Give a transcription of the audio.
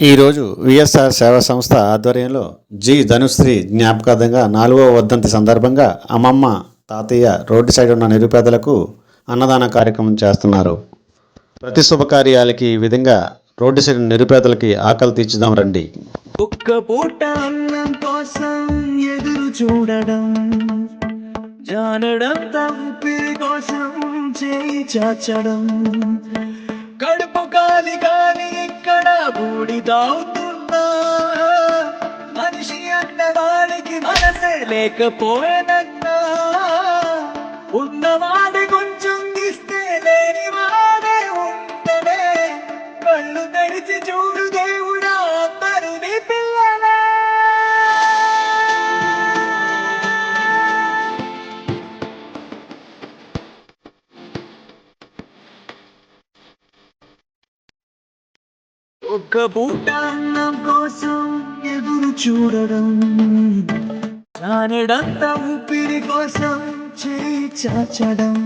ఈరోజు విఎస్ఆర్ సేవా సంస్థ ఆధ్వర్యంలో జి ధనుశ్రీ జ్ఞాపకార్థంగా నాలుగవ వర్ధంతి సందర్భంగా అమ్మమ్మ తాతయ్య రోడ్డు సైడ్ ఉన్న నిరుపేదలకు అన్నదాన కార్యక్రమం చేస్తున్నారు. ప్రతి శుభకార్యాలకి ఈ విధంగా రోడ్డు సైడ్ నిరుపేదలకి ఆకలి తీర్చుదాం రండి. ఒక్క పూట అన్నం కోసం ఎదురు చూడడం జానడం కోసం చేయి చాచడం కడుపు కాలిగా కాలి ఇక్కడ మనిషి అన్న వాడికి మనసే లేకపోయేనన్నా ఉన్నవాడి ఒక్క పూట అన్నం కోసం ఎదురు చూడడం చానడంత ఊపిరి కోసం చేయి చాచడం.